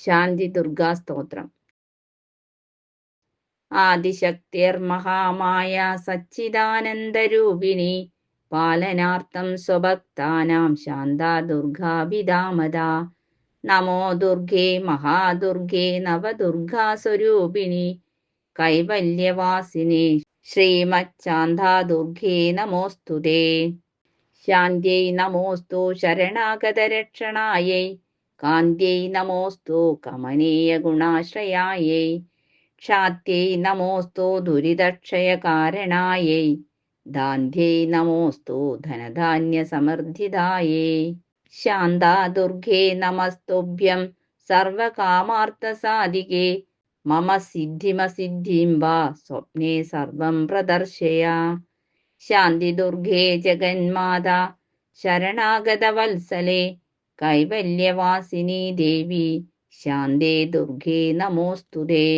ശാന്തി ദുർഗാ സ്തോത്രം. ആദിശക്തിർമഹാമായ സച്ചിദാനന്ദരൂപിണി പാലനാർത്ഥം സ്വഭക്താനാം ശാന്ത ദുർഗാഭിതാമത നമോ ദുർഗേ മഹാദുർഗേ നവദുർഗാ സ്വരൂപിണി കൈവല്യവാസിനി ശ്രീമച്ചാന്താ ദുർഗേ നമോസ്തുതേ. ശാന്തി നമോസ്തു ശരണാഗതരക്ഷണാयै കാന്ത്യൈ നമോസ്തു കമനീയ ഗുണാശ്രയായൈ ക്ഷാത്यै നമോസ്തു ദുരിതക്ഷയകാരണായൈ ദാന്ധ്യൈ നമോസ്തു ധനധാന്യസമർദ്ധിതായേ ശാന്താ ദുർഗേ നമസ്തുഭ്യം സർവകാമാർത്ഥസാധികേ മമ സിദ്ധിമസിദ്ധിം വാ സ്വപ്നേ സർവം പ്രദർശയ ശാന്തി ദുർഗേ ജഗന്മാതാ ശരണാഗതവത്സലേ കൈവല്യവാസിനി ദേവി. ശാന്തേ ദുർഗേ നമോസ്തുതേ.